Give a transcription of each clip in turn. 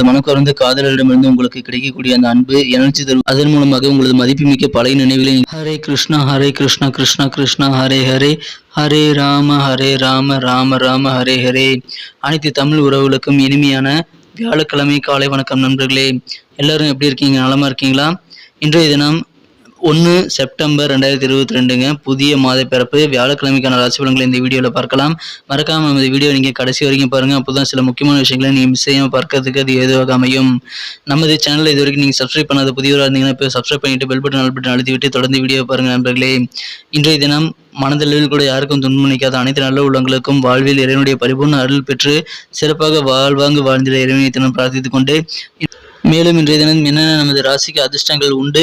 இந்த கவர்ந்த காதலரிடமிருந்து உங்களுக்கு கிடைக்கக்கூடிய அந்த அன்பு எனர்ஜி தரும். அதன் மூலமாக உங்களது மதிப்புமிக்க பழைய நினைவிலே ஹரே கிருஷ்ணா ஹரே கிருஷ்ணா கிருஷ்ணா கிருஷ்ணா ஹரே ஹரே. ஹரே ராம ஹரே ராம ராம ராம ஹரே ஹரே. அனைத்து தமிழ் உறவுகளுக்கும் இனிமையான வியாழக்கிழமை காலை வணக்கம் நண்பர்களே. எல்லாரும் எப்படி இருக்கீங்க? நலமா இருக்கீங்களா? இன்றைய தினம் ஒன்று செப்டம்பர் ரெண்டாயிரத்தி இருபத்தி ரெண்டுங்க. புதிய மாத பிறப்பு. வியாழக்கிழமைக்கான ராசி பலன்களை இந்த வீடியோவில் பார்க்கலாம். மறக்காமல் நமது இந்த வீடியோ நீங்கள் கடைசி வரைக்கும் பாருங்கள் அப்போ தான் சில முக்கியமான விஷயங்களை நீங்கள் மிஸ் செய்யாமல் பார்க்கறதுக்கு அது ஏதுவாக அமையும். நமது சேனலை இது வரைக்கும் நீங்கள் சப்ஸ்கிரைப் பண்ணாத புதியவராக இருந்தீங்கன்னா இப்போ சப்ஸ்கிரைப் பண்ணிட்டு பெல் பட்டன் பட்டன் அழுத்தி விட்டு தொடர்ந்து வீடியோ பாருங்கள் நண்பர்களே. இன்றைய தினம் மனதளவில் கூட யாருக்கும் துன்பமளிக்காத அனைத்து நல்ல உள்ளங்களுக்கும் வாழ்வில் இறைவனுடைய பரிபூர்ண அருள் பெற்று சிறப்பாக வாழ்வாங்கு வாழ்ந்திட இறைவனை தினம் பிரார்த்தித்துக் கொண்டு மேலும் இன்றைய தினம் என்னென்ன நமது ராசிக்கு அதிர்ஷ்டங்கள் உண்டு?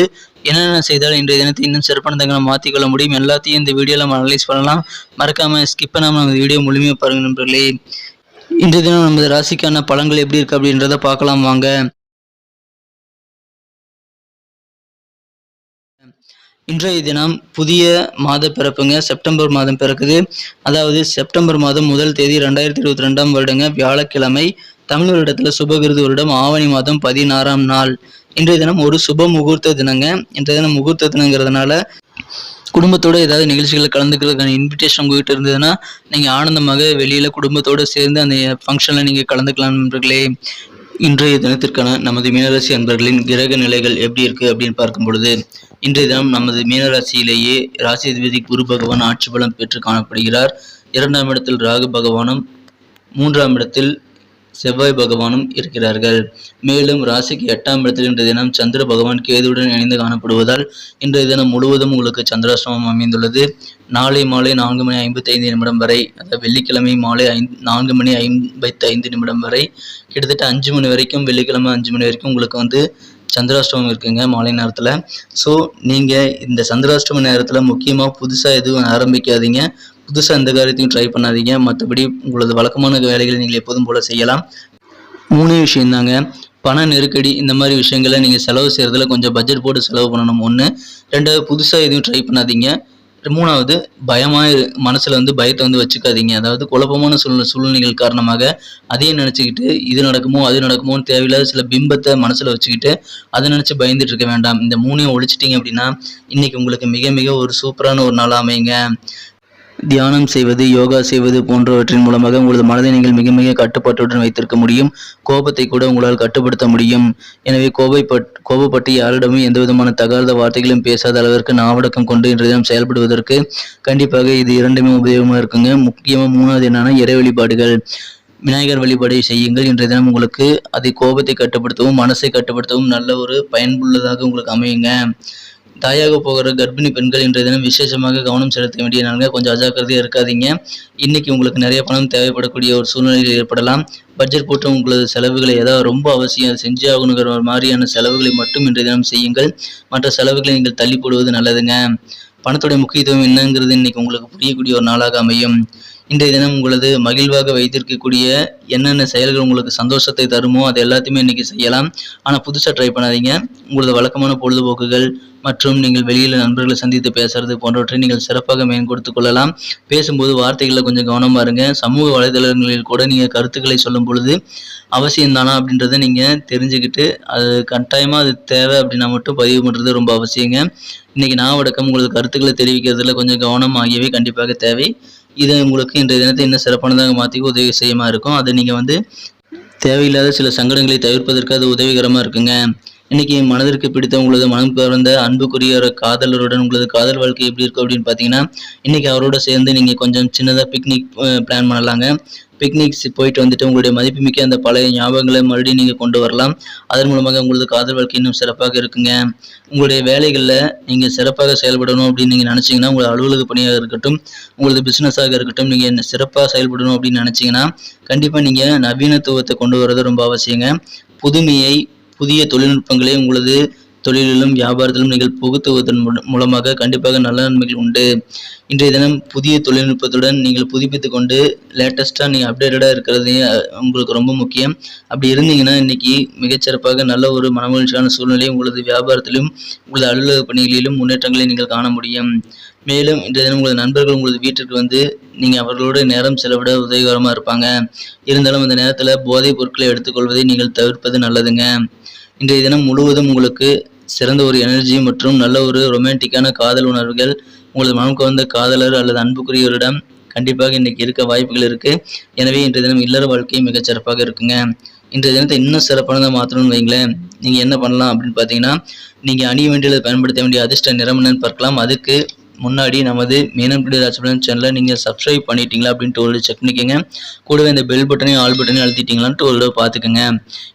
என்னென்ன செய்தால் இன்றைய தினத்தை இன்னும் சிறப்பானதாக நம்ம மாற்றிக்கொள்ள முடியும். எல்லாத்தையும் இந்த வீடியோவில் நம்ம அனலைஸ் பண்ணலாம். மறக்காமல் ஸ்கிப் பண்ணாமல் நம்ம வீடியோ முழுமையாக பாருங்கள் நண்பர்களே. இன்றைய தினம் நமது ராசிக்கான பழங்கள் எப்படி இருக்குது அப்படின்றத பார்க்கலாம் வாங்க. இன்றைய தினம் புதிய மாத பிறப்புங்க. செப்டம்பர் மாதம் பிறக்குது. அதாவது செப்டம்பர் மாதம் முதல் தேதி ரெண்டாயிரத்தி இருபத்தி ரெண்டாம் வருடங்க. வியாழக்கிழமை தமிழ் வருடத்தில் சுபகிருது வருடம். ஆவணி மாதம் பதினாறாம் நாள். இன்றைய தினம் ஒரு சுப முகூர்த்த தினங்க. இன்றைய தினம் முகூர்த்த தினங்கிறதுனால குடும்பத்தோட ஏதாவது நிகழ்ச்சிகளில் கலந்துக்கிறதுக்கான இன்விடேஷன் உங்ககிட்ட இருந்ததுன்னா நீங்கள் ஆனந்தமாக வெளியில் குடும்பத்தோடு சேர்ந்து அந்த ஃபங்க்ஷனில் நீங்கள் கலந்துக்கலாம் நண்பர்களே. இன்றைய தினத்திற்கான நமது மீனராசி அன்பர்களின் கிரக நிலைகள் எப்படி இருக்குது அப்படின்னு பார்க்கும் பொழுது இன்றைய தினம் நமது மீனராசியிலேயே ராசிதிபதி குரு பகவான் ஆட்சி பலம் பெற்று காணப்படுகிறார். இரண்டாம் இடத்தில் ராகு பகவானும் மூன்றாம் இடத்தில் செவ்வாய் பகவானும் இருக்கிறார்கள். மேலும் ராசிக்கு எட்டாம் இடத்தில் இன்றைய தினம் சந்திர பகவான் கேதுவுடன் இணைந்து காணப்படுவதால் இன்றைய தினம் முழுவதும் உங்களுக்கு சந்திராசிரமம் அமைந்துள்ளது. நாளை மாலை நான்கு மணி ஐம்பத்தி ஐந்து நிமிடம் வரை அதாவது வெள்ளிக்கிழமை மாலை ஐந்து நான்கு மணி ஐம்பத்தி ஐந்து நிமிடம் வரை கிட்டத்தட்ட அஞ்சு மணி வரைக்கும் வெள்ளிக்கிழமை அஞ்சு மணி வரைக்கும் உங்களுக்கு வந்து சந்திராஷ்டமம் இருக்குங்க மாலை நேரத்தில். ஸோ நீங்கள் இந்த சந்திராஷ்டம நேரத்தில் முக்கியமாக புதுசாக எதுவும் ஆரம்பிக்காதீங்க. புதுசாக எந்த காரியத்தையும் ட்ரை பண்ணாதீங்க. மற்றபடி உங்களது வழக்கமான வேலைகளை நீங்கள் எப்போதும் போல செய்யலாம். மூணே விஷயம்தாங்க பண நெருக்கடி இந்த மாதிரி விஷயங்களை நீங்கள் செலவு செய்கிறதுல கொஞ்சம் பட்ஜெட் போட்டு செலவு பண்ணணும். ஒன்று ரெண்டாவது புதுசாக எதுவும் ட்ரை பண்ணாதீங்க. மூணாவது பயமாக மனசில் வந்து பயத்தை வந்து வச்சுக்காதீங்க. அதாவது குழப்பமான சூழ்நிலை சூழ்நிலைகள் காரணமாக அதையும் நினச்சிக்கிட்டு இது நடக்குமோ அது நடக்குமோன்னு தேவையில்லாத சில பிம்பத்தை மனசில் வச்சுக்கிட்டு அதை நினச்சி பயந்துட்டு இருக்க வேண்டாம். இந்த மூணையும் ஒழிச்சிட்டிங்க அப்படின்னா இன்றைக்கி உங்களுக்கு மிக மிக ஒரு சூப்பரான ஒரு நாள் அமைங்க தியானம் செய்வது யோகா செய்வது போன்றவற்றின் மூலமாக உங்களது மனதை நீங்கள் மிக மிக கட்டுப்பாட்டுடன் வைத்திருக்க முடியும். கோபத்தை கூட உங்களால் கட்டுப்படுத்த முடியும். எனவே கோபைப்பட் கோபப்பட்டு யாரிடமும் எந்த விதமான தகாத வார்த்தைகளும் பேசாத அளவிற்கு நாவடக்கம் கொண்டு இன்றைய தினம் செயல்படுவதற்கு கண்டிப்பாக இது இரண்டுமே உபயோகமாக இருக்குங்க. முக்கியமாக மூணாவது என்னன்னா இறை வழிபாடுகள். விநாயகர் வழிபாடை செய்யுங்கள். இன்றைய தினம் உங்களுக்கு அதை கோபத்தை கட்டுப்படுத்தவும் மனசை கட்டுப்படுத்தவும் நல்ல ஒரு பயனுள்ளதாக உங்களுக்கு அமையுங்க. தாயாக போகிற கர்ப்பிணி பெண்கள் இன்றைய தினம் விசேஷமாக கவனம் செலுத்த வேண்டிய நாளுங்க. கொஞ்சம் அஜாக்கிரதையாக இருக்காதீங்க. இன்னைக்கு உங்களுக்கு நிறைய பணம் தேவைப்படக்கூடிய ஒரு சூழ்நிலையில் ஏற்படலாம். பட்ஜெட் போட்டு உங்களது செலவுகளை ஏதாவது ரொம்ப அவசியம் அது செஞ்சே ஆகணுங்கிற மாதிரியான செலவுகளை மட்டும் இன்றைய தினம் செய்யுங்கள். மற்ற செலவுகளை நீங்கள் தள்ளி போடுவது நல்லதுங்க. பணத்துடைய முக்கியத்துவம் என்னங்கிறது இன்னைக்கு உங்களுக்கு புரியக்கூடிய ஒரு நாளாக அமையும். இன்றைய தினம் உங்களது மகிழ்வாக வைத்திருக்கக்கூடிய என்னென்ன செயல்கள் உங்களுக்கு சந்தோஷத்தை தருமோ அது எல்லாத்தையுமே இன்றைக்கி செய்யலாம். ஆனால் புதுசாக ட்ரை பண்ணாதீங்க. உங்களது வழக்கமான பொழுதுபோக்குகள் மற்றும் நீங்கள் வெளியில் நண்பர்களை சந்தித்து பேசுறது போன்றவற்றை நீங்கள் சிறப்பாக மேம்படுத்திக் கொள்ளலாம். பேசும்போது வார்த்தைகளில் கொஞ்சம் கவனமாக இருங்க. சமூக வலைதளங்களில் கூட நீங்கள் கருத்துக்களை சொல்லும் பொழுது அவசியம் தானா அப்படின்றத நீங்கள் தெரிஞ்சுக்கிட்டு அது கட்டாயமாக அது தேவை அப்படின்னா மட்டும் பதிவு பண்ணுறது ரொம்ப அவசியங்க. இன்றைக்கி நான் வடக்கம் உங்களது கருத்துக்களை தெரிவிக்கிறதுல கொஞ்சம் கவனம் ஆகியவை கண்டிப்பாக தேவை. இது உங்களுக்கு இன்றைய தினத்தை இன்னும் சிறப்பானதாக மாற்றிக்க உதவி செய்யமா இருக்கும்? அதை நீங்கள் வந்து தேவையில்லாத சில சங்கடங்களை தவிர்ப்பதற்கு அது உதவிகரமாக இருக்குங்க. இன்னைக்கு மனதிற்கு பிடித்த உங்களது மனம் கவர்ந்த அன்புக்குரிய ஒரு காதலருடன் உங்களது காதல் வாழ்க்கை எப்படி இருக்கும் அப்படின்னு பார்த்தீங்கன்னா இன்னைக்கு அவரோட சேர்ந்து நீங்கள் கொஞ்சம் சின்னதாக பிக்னிக் பிளான் பண்ணலாங்க. பிக்னிக்ஸ் போயிட்டு வந்துட்டு உங்களுடைய மதிப்புமிக்க அந்த பழைய ஞாபகங்களை மறுபடியும் நீங்கள் கொண்டு வரலாம். அதன் மூலமாக உங்களது காதல் வாழ்க்கை இன்னும் சிறப்பாக இருக்குங்க. உங்களுடைய வேலைகளில் நீங்கள் சிறப்பாக செயல்படணும் அப்படின்னு நீங்கள் நினச்சிங்கன்னா உங்களை அலுவலக பணியாக இருக்கட்டும் உங்களது பிஸ்னஸாக இருக்கட்டும் நீங்கள் சிறப்பாக செயல்படணும் அப்படின்னு நினச்சிங்கன்னா கண்டிப்பாக நீங்கள் நவீனத்துவத்தை கொண்டு வரது ரொம்ப அவசியங்க. புதுமையை புதிய தொழில்நுட்பங்களை உங்களது தொழிலிலும் வியாபாரத்திலும் நீங்கள் புகுத்துவதன் மூலமாக கண்டிப்பாக நல்ல நன்மைகள் உண்டு. இன்றைய தினம் புதிய தொழில்நுட்பத்துடன் நீங்கள் புதுப்பித்து கொண்டு லேட்டஸ்ட்டாக நீங்கள் அப்டேட்டடாக இருக்கிறது உங்களுக்கு ரொம்ப முக்கியம். அப்படி இருந்தீங்கன்னா இன்னைக்கு மிகச்சிறப்பாக நல்ல ஒரு மனமகிழ்ச்சியான சூழ்நிலை உங்களது வியாபாரத்திலும் உங்களது அலுவலக பணிகளிலும் முன்னேற்றங்களை நீங்கள் காண முடியும். மேலும் இன்றைய தினம் உங்களது நண்பர்கள் உங்களது வீட்டிற்கு வந்து நீங்கள் அவர்களோட நேரம் செலவிட உதவிகரமாக இருப்பாங்க. இருந்தாலும் அந்த நேரத்தில் போதைப் பொருட்களை எடுத்துக்கொள்வதை நீங்கள் தவிர்ப்பது நல்லதுங்க. இன்றைய தினம் முழுவதும் உங்களுக்கு சிறந்த ஒரு எனர்ஜி மற்றும் நல்ல ஒரு ரொமான்டிக்கான காதல் உணர்வுகள் உங்களது மனம் கவர்ந்த காதலர் அல்லது அன்புக்குரியவரிடம் கண்டிப்பாக இன்றைக்கி இருக்க வாய்ப்புகள் இருக்குது எனவே இன்றைய தினம் இல்லற வாழ்க்கை மிகச் சிறப்பாக இருக்குங்க. இன்றைய தினத்தை இன்னும் சிறப்பானதாக மாற்றணும்னு வைங்களேன். நீங்கள் என்ன பண்ணலாம் அப்படின்னு பார்த்தீங்கன்னா நீங்கள் அணிய வேண்டியதை பயன்படுத்த வேண்டிய அதிர்ஷ்ட நிறம் என்னன்னு பார்க்கலாம். அதுக்கு முன்னாடி நமது மீனம் டுடே சேனலை நீங்கள் சப்ஸ்கிரைப் பண்ணிட்டீங்களா அப்படின்ட்டு ஒரு செக் பண்ணிக்கோங்க. கூடவே இந்த பெல் பட்டனையும் ஆல் பட்டனையும் அழுத்திட்டீங்களான்ட்டு ஒரு பார்த்துக்கோங்க.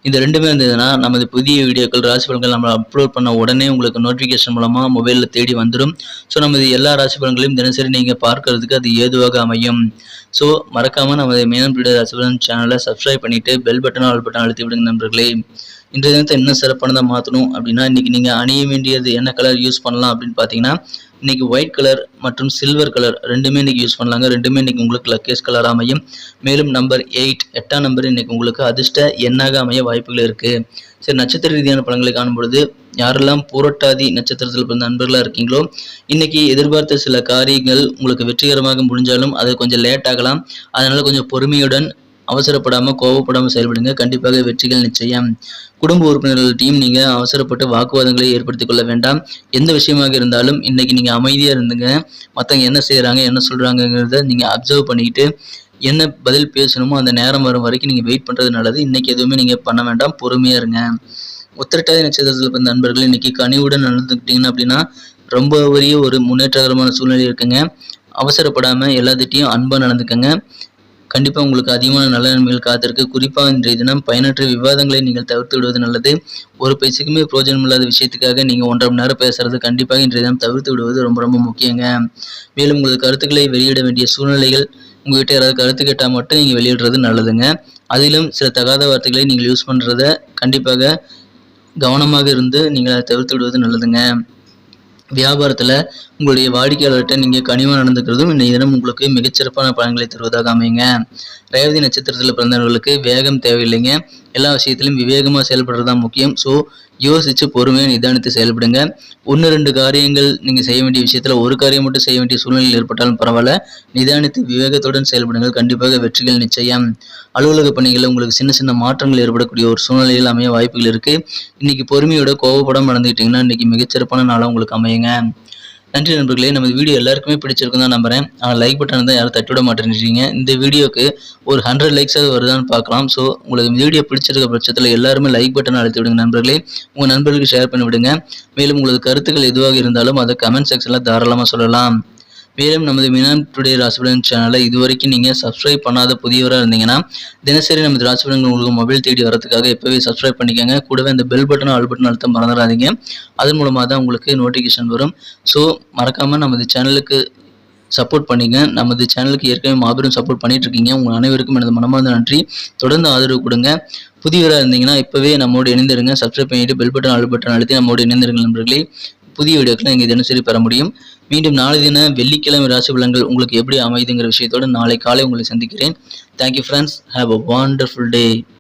இந்த ரெண்டுமே இருந்ததுன்னா நமது புதிய வீடியோக்கள் ராசி பலன்கள் நம்ம அப்லோட் பண்ண உடனே உங்களுக்கு நோட்டிஃபிகேஷன் மூலமாக மொபைலில் தேடி வந்துடும் ஸோ நமது எல்லா ராசி பலன்களையும் தினசரி நீங்கள் பார்க்கறதுக்கு அது ஏதுவாக அமையும். ஸோ மறக்காமல் நமது மீனம் டுடே சேனலை சப்ஸ்கிரைப் பண்ணிவிட்டு பெல் பட்டன் ஆல் பட்டன் அழுத்தி விடுங்க நண்பர்களே. இன்றைய தினத்தை இன்னும் சிறப்பானதாக மாற்றணும் அப்படின்னா இன்றைக்கி நீங்கள் அணிய வேண்டியது என்ன கலர் யூஸ் பண்ணலாம் அப்படின்னு பார்த்தீங்கன்னா இன்றைக்கி ஒயிட் கலர் மற்றும் சில்வர் கலர் ரெண்டுமே இன்றைக்கி யூஸ் பண்ணலாங்க. ரெண்டுமே இன்றைக்கி உங்களுக்கு லக்கேஸ் கலர் அமையும். மேலும் நம்பர் எயிட் எட்டாம் நம்பர் இன்றைக்கி உங்களுக்கு அதிர்ஷ்ட எண்ணாக அமைய வாய்ப்புகள் இருக்குது சரி நட்சத்திர ரீதியான பழங்களை காணும்பொழுது யாரெல்லாம் பூரட்டாதி நட்சத்திரத்தில் பிறந்த நண்பர்களாக இருக்கீங்களோ இன்றைக்கி எதிர்பார்த்த சில காரியங்கள் உங்களுக்கு வெற்றிகரமாக முடிஞ்சாலும் அது கொஞ்சம் லேட் ஆகலாம். அதனால் கொஞ்சம் பொறுமையுடன் அவசரப்படாமல் கோவப்படாமல் செயல்படுங்க. கண்டிப்பாக வெற்றிகள் நிச்சயம். குடும்ப உறுப்பினர்கள் டீம் நீங்கள் அவசரப்பட்டு வாக்குவாதங்களை ஏற்படுத்திக் கொள்ள வேண்டாம். எந்த விஷயமாக இருந்தாலும் இன்றைக்கி நீங்கள் அமைதியாக இருந்துங்க. மற்றவங்க என்ன செய்கிறாங்க என்ன சொல்கிறாங்கங்கிறத நீங்கள் அப்சர்வ் பண்ணிக்கிட்டு என்ன பதில் பேசணுமோ அந்த நேரம் வரும் வரைக்கும் நீங்கள் வெயிட் பண்ணுறது நல்லது. இன்றைக்கி எதுவுமே நீங்கள் பண்ண வேண்டாம். பொறுமையாக இருங்க. உத்திரட்டாதி நட்சத்திரத்தில் பிறந்த நண்பர்கள் இன்றைக்கி கனிவுடன் நடந்துக்கிட்டிங்கன்னா அப்படின்னா ரொம்ப பெரிய ஒரு முன்னேற்றகரமான சூழ்நிலை இருக்குங்க. அவசரப்படாமல் எல்லாத்திட்டையும் அன்பாக நடந்துக்கங்க. கண்டிப்பாக உங்களுக்கு அதிகமான நல்ல நன்மைகள் காத்திருக்கு. குறிப்பாக இன்றைய தினம் பயனற்ற விவாதங்களை நீங்கள் தவிர்த்து விடுவது நல்லது. ஒரு பைசைக்குமே பிரோஜனம் இல்லாத விஷயத்துக்காக நீங்கள் ஒன்றரை மணி நேரம் பேசுறது கண்டிப்பாக இன்றைய தினம் தவிர்த்து விடுவது ரொம்ப ரொம்ப முக்கியங்க. மேலும் உங்களது கருத்துக்களை வெளியிட வேண்டிய சூழ்நிலைகள் உங்ககிட்ட யாராவது கருத்து கேட்டால் மட்டும் நீங்கள் வெளியிடுறது நல்லதுங்க. அதிலும் சில தகாத வார்த்தைகளை நீங்கள் யூஸ் பண்ணுறத கண்டிப்பாக கவனமாக இருந்து நீங்கள் அதை தவிர்த்து விடுவது நல்லதுங்க. வியாபாரத்தில் உங்களுடைய வாடிக்கையாளர்கிட்ட நீங்கள் கனிவாக நடந்துக்கிறதும் இன்றைய தினம் உங்களுக்கு மிகச்சிறப்பான பலன்களை தருவதாக அமையுங்க. ரேவதி நட்சத்திரத்தில் பிறந்தவர்களுக்கு வேகம் தேவையில்லைங்க. எல்லா விஷயத்திலும் விவேகமாக செயல்படுறது தான் முக்கியம். ஸோ யோசித்து பொறுமையாக நிதானித்து செயல்படுங்க. ஒன்று ரெண்டு காரியங்கள் நீங்கள் செய்ய வேண்டிய விஷயத்தில் ஒரு காரியம் மட்டும் செய்ய வேண்டிய சூழ்நிலை ஏற்பட்டாலும் பரவாயில்ல. நிதானித்து விவேகத்துடன் செயல்படுங்கள். கண்டிப்பாக வெற்றிகள் நிச்சயம். அலுவலக பணிகளில் உங்களுக்கு சின்ன சின்ன மாற்றங்கள் ஏற்படக்கூடிய ஒரு சூழ்நிலையில் அமைய வாய்ப்புகள் இருக்குது இன்றைக்கி பொறுமையோட கோவப்படம் நடந்துக்கிட்டிங்கன்னா இன்றைக்கி மிகச்சிறப்பான நாளாக உங்களுக்கு அமையுங்க. நன்றி நண்பர்களே. நம்ம வீடியோ எல்லாருக்குமே பிடிச்சிருக்கும் தான் நம்புறேன். ஆனால் லைக் பட்டன் தான் யாரும் தட்டி விட மாட்டேன்றீங்க இந்த வீடியோக்கு ஒரு ஹண்ட்ரட் லைக்ஸாவது வருதான்னு பார்க்கலாம். ஸோ உங்களுக்கு வீடியோ பிடிச்சிருக்க பட்சத்தில் எல்லாருமே லைக் பட்டன் அழுத்தி விடுங்க நண்பர்களே. உங்கள் நண்பர்களுக்கு ஷேர் பண்ணி விடுங்க. மேலும் உங்களது கருத்துக்கள் எதுவாக இருந்தாலும் அதை கமெண்ட் செக்ஷனில் தாராளமாக சொல்லலாம். மேலும் நமது மினான் டுடே ராசிபலன் சேனலை இதுவரைக்கும் நீங்கள் சப்ஸ்கிரைப் பண்ணாத புதியவராக இருந்தீங்கன்னா தினசரி நமது ராசிபலன் உங்களுக்கு மொபைல் தேடி வரதுக்காக எப்போவே சப்ஸ்கிரைப் பண்ணிக்கோங்க. கூடவே அந்த பெல் பட்டன் ஆல் பட்டன் அழுத்தம் மறந்துடாதீங்க. அதன் மூலமாக தான் உங்களுக்கு நோட்டிஃபிகேஷன் வரும். ஸோ மறக்காமல் நமது சேனலுக்கு சப்போர்ட் பண்ணிங்க. நமது சேனலுக்கு ஏற்கனவே மாபெரும் சப்போர்ட் பண்ணிட்டு இருக்கீங்க உங்கள் அனைவருக்கும் எனது மனமார்ந்த நன்றி. தொடர்ந்து ஆதரவு கொடுங்க. புதியவராக இருந்தீங்கன்னா இப்போவே நம்மோடு இணைந்திருங்க. சப்ஸ்கிரைப் பண்ணிட்டு பெல் பட்டன் ஆல் பட்டன் அழுத்தி நம்மோடு இணைந்திருங்க நண்பர்களே. புதிய வீடியோக்களை நீங்கள் தினசரி பெற முடியும். மீண்டும் நாளை தின வெள்ளிக்கிழமை ராசி பலன்கள் உங்களுக்கு எப்படி அமைதுங்கிற விஷயத்தோடு நாளை காலை உங்களை சந்திக்கிறேன். Thank you friends have a wonderful day